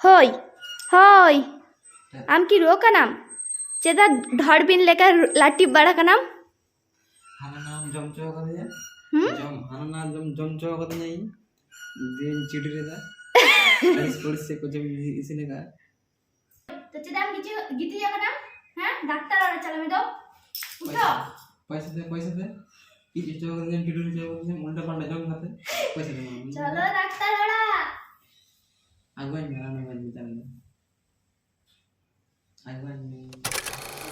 હોય હોય આમકી રો કા નામ ચેદા ઢળબીન લેકા લાટી બાળા કા નામ હાના નામ જમચો કા દે જમ હાના નામ જમ જમચો કા દે દિન ચીડી રે દા સ્પોર્ટ્સ સે કુછ ઇસને કા તો ચેદા આમ ગીચી ગીતી કા નામ হ্যাঁ ডাক্তার আর চালামে দাও উঠো পয়সা দে পয়সা দে কি চিচো করে দিন ভিডিও নিচে উল্টা পাল্টা জং খাতে পয়সা দে চলো ডাক্তার ওরা আগুয়ান না না বানি জান আগুয়ান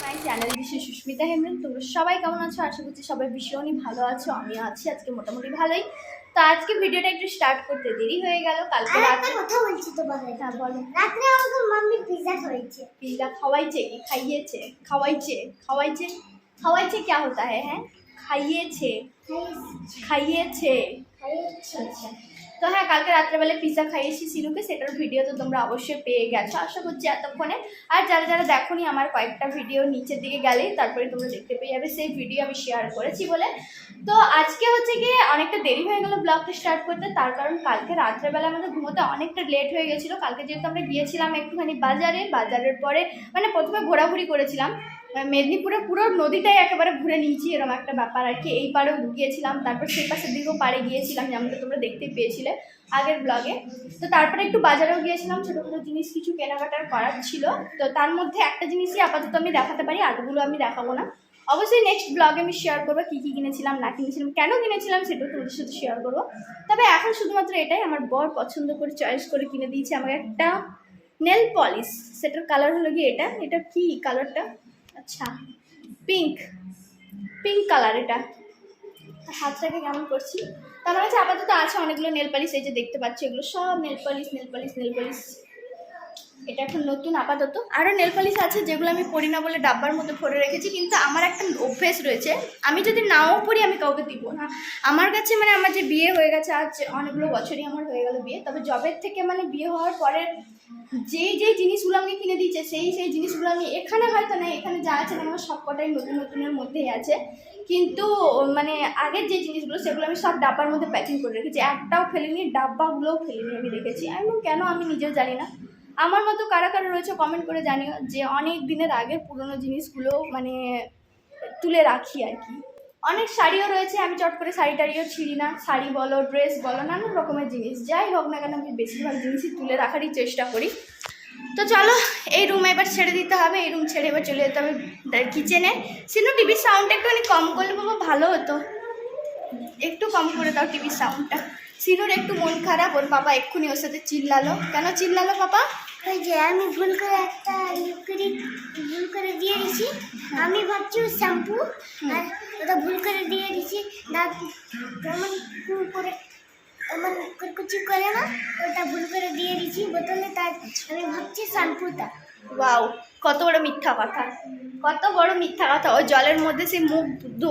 মাই চ্যানেল বিশেষ সুস্মিতা হেমব্রম তোমরা সবাই কেমন আছো আশা করছি সবাই ভীষণই ভালো আছো আমি আছি আজকে মোটামুটি ভালোই তো আজকে ভিডিওটা একটু স্টার্ট করতে দেরি হয়ে গেল কালকে আর রাতে একটা কথা বলছি তোমাদের হ্যাঁ বলো রাত্রে আমাকে মাম্মি পিজা হয়েছে पिज्जा খাওয়াইছে কি খাইয়েছে খাওয়াইছে খাওয়াইছে খাওয়াইছে क्या होता है हैं খাইয়েছে খাইয়েছে আচ্ছা তো হ্যাঁ কালকে রাত্রেবেলা পিৎজা খাইয়েছি সিনুকে, সেটার ভিডিও তো তোমরা অবশ্যই পেয়ে গেছো। আশা করছি এতক্ষণে। আর যারা যারা দেখোনি আমার কয়েকটা ভিডিও নিচের দিকে গেলেই তারপরে তোমরা দেখতে পেয়ে যাবে। সেই ভিডিও আমি শেয়ার করেছি বলে। তো আজকে হচ্ছে গিয়ে অনেকটা দেরি হয়ে গেলো ব্লগটা স্টার্ট করতে। তার কারণ কালকে রাত্রেবেলা আমাদের ঘুমোতে অনেকটা লেট হয়ে গেছিল। কালকে যেহেতু আমরা গিয়েছিলাম একটুখানি বাজারে, বাজারের পরে মানে প্রথমে ঘোরাঘুরি করেছিলাম। মেদিনীপুরে পুরো নদীটাই একেবারে ঘুরে নিয়েছি এরকম একটা ব্যাপার আর কি। এই পাড়েও গিয়েছিলাম তারপর সেই পাশের দিকেও পাড়ে গিয়েছিলাম, যেমনটা তোমরা দেখতে পেয়েছিলে আগের ব্লগে তো তারপরে একটু বাজারেও গিয়েছিলাম ছোটো ছোটো জিনিস কিছু কেনাকাটার করার ছিল। তো তার মধ্যে একটা জিনিসই আপাতত আমি দেখাতে পারি, আরগুলো আমি দেখাবো না। অবশ্যই নেক্সট ব্লগে আমি শেয়ার করব কী কী কিনেছিলাম, না কিনেছিলাম, কেন কিনেছিলাম সেটাও তোমাদের সাথে শেয়ার করব। তবে এখন শুধুমাত্র এটাই, আমার বর পছন্দ করে চয়েস করে কিনে দিয়েছে আমাকে একটা নেল পলিশ সেটার কালার হলো গিয়ে এটা এটা কি কালারটা আচ্ছা পিঙ্ক পিঙ্ক কালার এটা। হাতটাকে কেমন করছি? তো আমার কাছে আপাতত আছে অনেকগুলো নেল পালিশ এই যে দেখতে পাচ্ছি এগুলো সব nail polish nail polish nail polish এটা এখন নতুন আপাতত। আরও নেল পালিশ আছে যেগুলো আমি পরি না বলে ডাব্বার মধ্যে ভরে রেখেছি, কিন্তু আমার একটা অভ্যেস রয়েছে। আমি যদি নাও পরি, আমি কাউকে দিব না। আমার কাছে মানে আমার যে বিয়ে হয়ে গেছে, আজ অনেকগুলো বছরই আমার হয়ে গেল বিয়ে। তবে জবের থেকে মানে বিয়ে হওয়ার পরে যেই যেই জিনিসগুলো আমাকে কিনে দিয়েছে, সেই সেই জিনিসগুলো আমি এখানে হয়তো না এখানে যা আছে আমার সবকটাই নতুন নতুনের মধ্যেই আছে। কিন্তু মানে আগের যে জিনিসগুলো, সেগুলো আমি সব ডাব্বার মধ্যে প্যাকিং করে রেখেছি। একটাও ফেলিনি, ডাব্বাগুলোও ফেলিনি আমি রেখেছি আমি কেন? আমি নিজেও জানি না। আমার মতো কারা কারা রয়েছে কমেন্ট করে জানিও, যে অনেক দিনের আগের পুরনো জিনিসগুলো মানে তুলে রাখি আর কি। অনেক শাড়িও রয়েছে, আমি চট করে শাড়ি টাড়িও ছিঁড়ি না। শাড়ি বলো, ড্রেস বলো, নানান রকমের জিনিস। যাই হোক না কেন, আমি বেশিরভাগ জিনিসই তুলে রাখারই চেষ্টা করি। তো চলো, এই রুম এবার ছেড়ে দিতে হবে, এই রুম ছেড়ে এবার চলে যেতে হবে কিচেনে সিনু টিভির সাউন্ডটা একটুখানি কম করলে বাবা ভালো হতো। একটু কম করে দাও টিভির সাউন্ডটা সিনুর একটু মন খারাপ, ওর বাবা এক্ষুনি ওর সাথে চিল্লালো। কেন চিল্লালো বাবা? ওই যে, আমি ভুল করে একটা লিকুইড ভুল করে দিয়ে দিছি আমি ভাবছি শ্যাম্পু আর ওটা ভুল করে দিয়ে দিছি দাঁত যেমন কুল করে এমন কুচি করে না, ওটা ভুল করে দিয়ে দিছি বোতলে তার আমি ভাবছি শ্যাম্পুটা ওয়াও কত বড় মিথ্যা কথা। কত বড় মিথ্যা কথা। ওই জলের মধ্যে সেই মুখ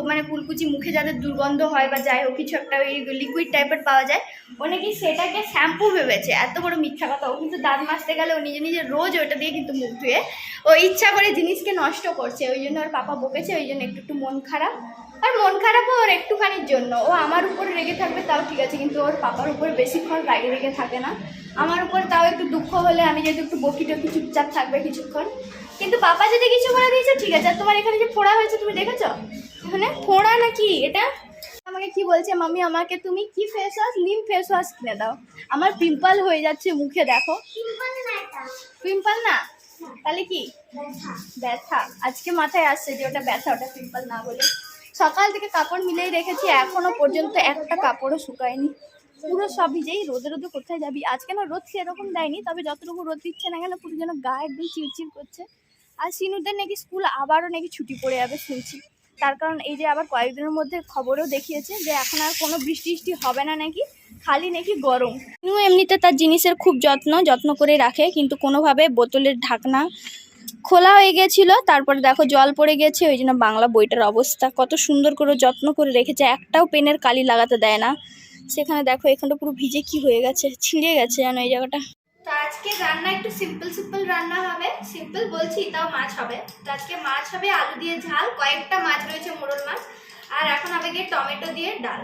মানে কুলকুচি মুখে যাদের দুর্গন্ধ হয় বা যাই হোক, কিছু একটা ওই লিকুইড টাইপের পাওয়া যায় ও নাকি সেটাকে শ্যাম্পু ভেবেছে? এত বড় মিথ্যা কথা। ও কিন্তু দাঁত মাজতে গেলে ও নিজে নিজে রোজ ওটা দিয়ে কিন্তু মুখ ধুয়ে ও ইচ্ছা করে জিনিসকে নষ্ট করছে। ওই জন্য ওর পাপা বকেছে, ওই জন্য একটু একটু মন খারাপ। আর মন খারাপও ওর একটুখানির জন্য। ও আমার উপরে রেগে থাকবে তাও ঠিক আছে, কিন্তু ওর পাপার উপর বেশিক্ষণ রাগে রেগে থাকে না। আমার উপর তাও একটু দুঃখ হলে আমি যদি একটু বকি টকি চুপচাপ থাকবে কিছুক্ষণ। কিন্তু পাপা যদি কিছু করে দিয়েছে, ঠিক আছে। আর তোমার এখানে যে ফোড়া হয়েছে তুমি দেখেছ? এখানে ফোড়া নাকি এটা কি বলছে মামি আমাকে তুমি কি face wash neem face wash কিনে দাও। আমার পিম্পল হয়ে যাচ্ছে মুখে দেখো। পিম্পল না তাহলে কি? ব্যথা। আজকে মাথায় আসছে যে ওটা ব্যথা ওটা পিম্পল না বলে। সকাল থেকে কাপড় মিলেই রেখেছি এখনও পর্যন্ত একটা কাপড়ও শুকায়নি। পুরো সব ভিজেই রোদে রোদে কোথায় যাবি? আজকে না রোদ সেরকম দেয়নি তবে যতটুকু রোদ দিচ্ছে না কেন পুরো যেন গা একদম চিরচির করছে। আর সিনুদের নাকি স্কুল আবারও নাকি ছুটি পড়ে যাবে শুনছি। তার কারণ এই যে আবার কয়েকদিনের মধ্যে খবরও দেখিয়েছে যে এখন আর কোনো বৃষ্টি বৃষ্টি হবে না নাকি, খালি নাকি গরম। সিনু এমনিতে তার জিনিসের খুব যত্ন যত্ন করে রাখে, কিন্তু কোনোভাবে বোতলের ঢাকনা খোলা হয়ে গেছিল, তারপরে দেখো জল পড়ে গেছে, ওই জন্য বাংলা বইটার অবস্থা কত সুন্দর করে যত্ন করে রেখেছে, একটাও পেনের কালি লাগাতে দেয় না। সেখানে দেখো এখানটা পুরো ভিজে কি হয়ে গেছে, ছিঁড়ে গেছে যেন এই জায়গাটা। তো আজকে রান্না একটু সিম্পল সিম্পল রান্না হবে। সিম্পল বলছি, তাও মাছ হবে। তো আজকে মাছ হবে আলু দিয়ে ঝাল, কয়েকটা মাছ রয়েছে মোরল মাছ, আর এখন হবে গিয়ে টমেটো দিয়ে ডাল।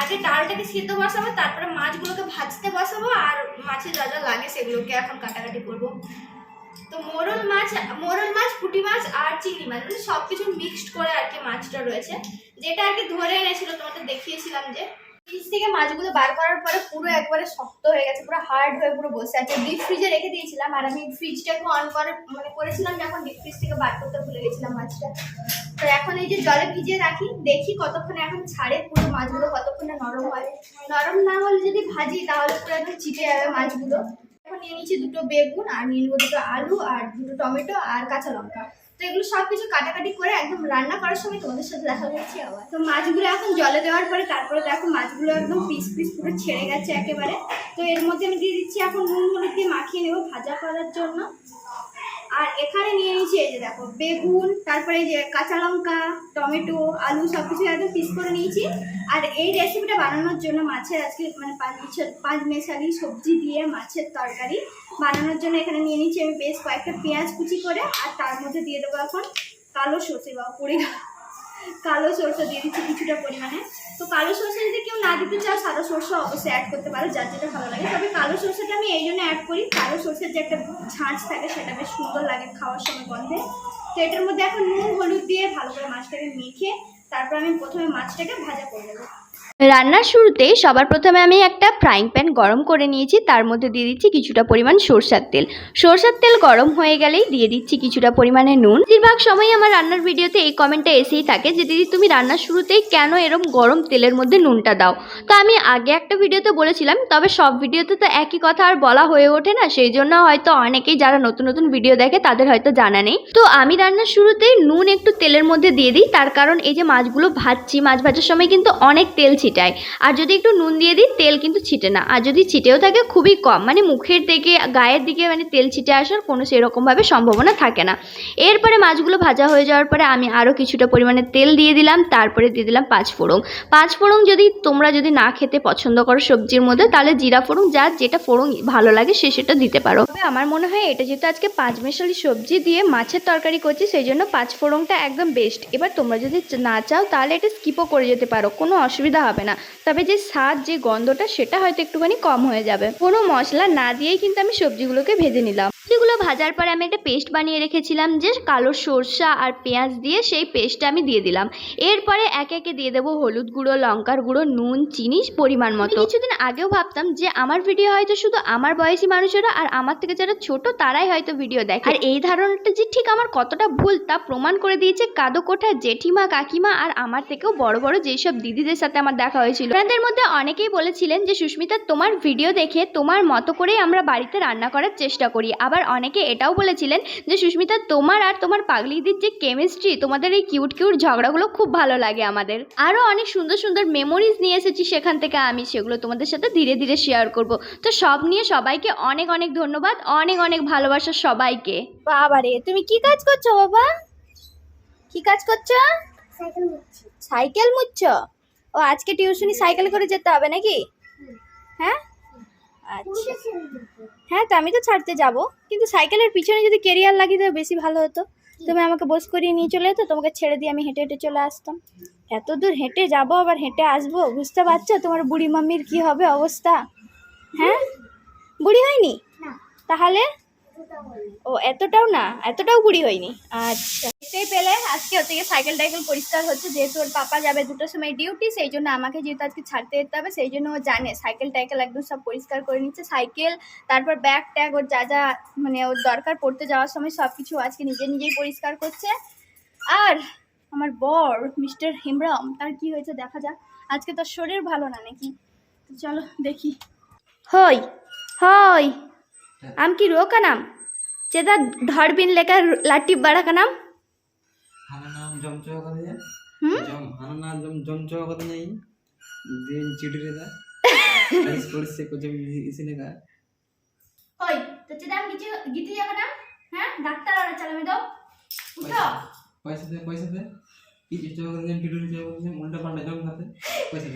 আগে ডালটাকে সিদ্ধ বসাবো, তারপরে মাছগুলোকে ভাজতে বসাবো, আর মাছে যা যা লাগে সেগুলোকে এখন কাটাকাটি করব। তো মোরল মাছ মোরল মাছ, পুঁটি মাছ, আর চিংড়ি মাছ মানে সব কিছু মিক্সড করে আর কি মাছটা রয়েছে। যেটা আর কি ধরে এনেছিল, তোমাদের দেখিয়েছিলাম যে ফ্রিজ থেকে মাছগুলো বার করার পরে পুরো একবারে শক্ত হয়ে গেছে, পুরো হার্ড হয়ে পুরো বসে আছে। ডিপ ফ্রিজে রেখে দিয়েছিলাম, আর আমি ফ্রিজটাকে অন করে মানে করেছিলাম যখন ডিপ ফ্রিজ থেকে বার করতে ভুলে গেছিলাম মাছটা। তো এখন এই যে জলে ভিজিয়ে রাখি, দেখি কতক্ষণে এখন ছাড়ে পুরো মাছগুলো, কতক্ষণে নরম হয়। নরম না হলে যদি ভাজি, তাহলে পুরো একদম চিটে যাবে মাছগুলো। এখন নিয়ে নিচ্ছি দুটো বেগুন, আর নিয়ে নেব দুটো আলু, আর দুটো টমেটো, আর কাঁচা লঙ্কা। তো এগুলো সব কিছু কাটাকাটি করে একদম রান্না করার সময় তোমাদের সাথে দেখা হয়েছে আবার। তো মাছগুলো এখন জলে দেওয়ার পরে তারপরে দেখো মাছগুলো একদম পিস পিস পুরো ছেড়ে গেছে একেবারে। তো এর মধ্যে আমি দিয়ে দিচ্ছি এখন নুন হলুদ দিয়ে মাখিয়ে নেব ভাজা করার জন্য। আর এখানে নিয়ে নিয়েছি এই যে দেখো, বেগুন, তারপরে এই যে কাঁচা লঙ্কা, টমেটো, আলু সব কিছু একদম পিস করে নিয়েছি আর এই রেসিপিটা বানানোর জন্য মাছের আজকে মানে পাঁচ পাঁচ মেশালি সবজি দিয়ে মাছের তরকারি বানানোর জন্য এখানে নিয়ে নিয়েছি আমি বেশ কয়েকটা পেঁয়াজ কুচি করে আর তার মধ্যে দিয়ে দেবো এখন কালো সর্ষে বা পড়ে গেল। কালো সরষে দিয়ে দিচ্ছি কিছুটা পরিমাণে। তো কালো সরষে যদি কেউ না দিতে চাও সাদা সরষে অবশ্যই অ্যাড করতে পারো, যার যেটা ভালো লাগে। তবে কালো সরষেটা আমি এই জন্য অ্যাড করি, কালো সরষের যে একটা ঝাঁঝ থাকে, সেটা বেশ সুন্দর লাগে খাওয়ার সময় গন্ধে। তো এটার মধ্যে এখন নুন, হলুদ দিয়ে ভালো করে মাছটাকে মেখে, তারপর আমি প্রথমে মাছটাকে ভাজা করে দেবো রান্নার শুরুতে সবার প্রথমে আমি একটা ফ্রাইং প্যান গরম করে নিয়েছি, তার মধ্যে দিয়ে দিচ্ছি কিছুটা পরিমাণ সরষার তেল। সরষার তেল গরম হয়ে গেলেই দিয়ে দিচ্ছি কিছুটা পরিমাণে নুন। বেশিরভাগ সময় আমার রান্নার ভিডিওতে এই কমেন্টটা এসেই থাকে যে, দিদি, তুমি রান্নার শুরুতেই কেন এরম গরম তেলের মধ্যে নুনটা দাও? তো আমি আগে একটা ভিডিওতে বলেছিলাম, তবে সব ভিডিওতে তো একই কথা আর বলা হয়ে ওঠে না, সেই জন্য হয়তো অনেকেই যারা নতুন নতুন ভিডিও দেখে তাদের হয়তো জানা নেই। তো আমি রান্নার শুরুতেই নুন একটু তেলের মধ্যে দিয়ে দিই, তার কারণ এই যে মাছগুলো ভাজছি, মাছ ভাজার সময় কিন্তু অনেক তেল ছিটায় আর যদি একটু নুন দিয়ে দিই, তেল কিন্তু ছিটে না। আর যদি ছিটেও থাকে, খুবই কম। মানে মুখের দিকে গায়ের দিকে মানে তেল ছিটে আসার কোনো সেরকমভাবে সম্ভাবনা থাকে না। এরপরে মাছগুলো ভাজা হয়ে যাওয়ার পরে আমি আরও কিছুটা পরিমাণে তেল দিয়ে দিলাম। তারপরে দিয়ে দিলাম পাঁচ ফোড়ন। পাঁচ ফোড়ন যদি তোমরা যদি না খেতে পছন্দ করো সবজির মধ্যে, তাহলে জিরা ফোড়ন যার যেটা ফোড়ন ভালো লাগে সে সেটা দিতে পারো। তবে আমার মনে হয় এটা যেহেতু আজকে পাঁচ মেশালি সবজি দিয়ে মাছের তরকারি করছি, সেই জন্য পাঁচ ফোড়নটা একদম বেস্ট এবার তোমরা যদি না চাও, তাহলে এটা স্কিপও করে যেতে পারো। কোনো অসুবিধা হবে না। তবে যে স্বাদ, যে গন্ধটা, সেটা হয়তো একটুখানি কম হয়ে যাবে। কোনো মশলা না দিয়েই কিন্তু আমি সবজিগুলোকে ভেজে নিলাম। সবজিগুলো ভাজার পরে আমি একটা পেস্ট বানিয়ে রেখেছিলাম যে কালো সরষা আর পেঁয়াজ দিয়ে সেই পেস্টটা আমি দিয়ে দিলাম। এরপরে একে একে দিয়ে দেবো হলুদ গুঁড়ো লঙ্কার গুঁড়ো নুন চিনি পরিমাণ মতো। কিছুদিন আগেও ভাবতাম যে আমার ভিডিও হয়তো শুধু আমার বয়সী মানুষেরা আর আমার থেকে যারা ছোট তারাই হয়তো ভিডিও দেখে। আর এই ধারণাটা যে ঠিক আমার কতটা ভুল তা প্রমাণ করে দিয়েছে কাদো কোঠার জেঠিমা কাকিমা আর আমার থেকেও বড় বড় যেসব দিদিদের সাথে আমার দেখা হয়েছিল। তাদের মধ্যে অনেকেই বলেছিলেন যে সুস্মিতা তোমার ভিডিও দেখে তোমার মতো করেই আমরা বাড়িতে রান্না করার চেষ্টা করি। আবার অনেকে এটাও বলেছিলেন যে সুস্মিতা তোমার আর তোমার পাগলিদির যে কেমিস্ট্রি তোমাদের এই কিউট কিউট ঝগড়াগুলো খুব ভালো লাগে আমাদের। আরও অনেক সুন্দর সুন্দর মেমোরিজ নিয়ে এসেছি সেখান থেকে আমি সেগুলো তোমাদের সাথে ধীরে ধীরে শেয়ার করব। তো সব নিয়ে সবাইকে অনেক অনেক ধন্যবাদ অনেক অনেক ভালোবাসা সবাইকে। বাবা রে তুমি কি কাজ করছ বাবা? কি কাজ করছ? সাইকেল মুচ্ছো। ও আজকে টিউশনি সাইকেল করে যেতে হবে নাকি? হ্যাঁ? আচ্ছা। হ্যাঁ তো আমি তো ছাড়তে যাব। কিন্তু সাইকেলের পিছনে যদি কেরিয়ার লাগিয়ে দেবে বেশি ভালো হতো। তুমি আমাকে বস করিয়ে নিয়ে চলে যেত তোমাকে ছেড়ে দিয়ে আমি হেঁটে হেঁটে চলে আসতাম। এত দূর হেঁটে যাব আবার হেঁটে আসব? বুঝতে পারছ? তোমার বুড়ি মাম্মির কি হবে অবস্থা? হ্যাঁ? বুড়ি হয়নি? তাহলে? ও এতটাও না এতটাও বুড়ি হয়নি। আচ্ছা। দেখতেই পেলে। আজকে হচ্ছে গিয়ে সাইকেল টাইকেল পরিষ্কার হচ্ছে যেহেতু ওর পাপা যাবে দুটোর সময় ডিউটি সেই জন্য আমাকে যেহেতু আজকে ছাড়তে যেতে হবে সেই জন্য ও জানে। সাইকেল টাইকেল একদম সব পরিষ্কার করে নিচ্ছে। সাইকেল তারপর ব্যাগ ট্যাগ ওর যা যা মানে ওর দরকার পড়তে যাওয়ার সময় সব কিছু আজকে নিজে নিজেই পরিষ্কার করছে। আর আমার বর মিস্টার হেমরাম তার কি হয়েছে দেখা যাক। আজকে তার শরীর ভালো না নাকি? চলো দেখি। হই হই হ্যাঁ। আম কি রোকা নাম? চেদা ধরবিন লেখা লাটি বাড়া নাম? জমচো করে যায় জম আনা জম জমচো করে নাই। দিন চিড়ি রে দা রাইস পড়ছে কোজে ইসিনে কা ওই তো চেদাম কিছু গিতে যাবে না? হ্যাঁ? ডাক্তার আর চালাবে দাও উঠো। পয়সা দে পয়সা দে কি চিড়ি চো করে চিড়ি চো করে মুন্ডা পান্ডা জম করতে পয়সা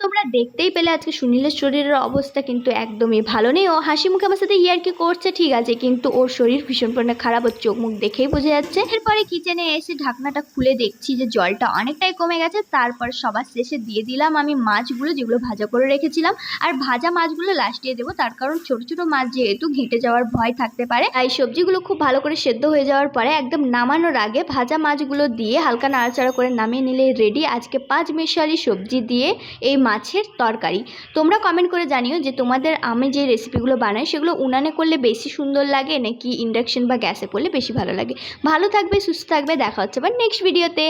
তোমরা দেখতেই পেলে আজকে সুনীলের শরীরের অবস্থা কিন্তু একদমই ভালো নেই। ও হাসি মুখে আমার সাথে ইয়ার্কি করছে, ঠিক আছে, কিন্তু ওর শরীর ভীষণ পরিমাণে খারাপ, ওর চোখ মুখ দেখেই বোঝা যাচ্ছে। এরপরে কিচেনে এসে ঢাকনাটা খুলে দেখছি যে জলটা অনেকটাই কমে গেছে, তারপর সবার শেষে দিয়ে দিলাম আমি মাছগুলো যেগুলো ভাজা করে রেখেছিলাম। আর ভাজা মাছগুলো লাস্টে দেবো, তার কারণ ছোট ছোট মাছ যেহেতু ঘেঁটে যাওয়ার ভয় থাকতে পারে এই সবজিগুলো খুব ভালো করে সেদ্ধ হয়ে যাওয়ার পরে একদম নামানোর আগে ভাজা মাছগুলো দিয়ে হালকা নাড়াচাড়া করে নামিয়ে নিলে রেডি আজকে পাঁচ মিশালি সবজি দিয়ে এই মাছের তরকারি। তোমরা কমেন্ট করে জানিও যে তোমাদের আমি যে রেসিপিগুলো বানাই, সেগুলো উনানে করলে বেশি সুন্দর লাগে, নাকি ইন্ডাকশন বা গ্যাসে করলে বেশি ভালো লাগে। ভালো থাকবে, সুস্থ থাকবে, দেখা হচ্ছে আবার নেক্সট ভিডিওতে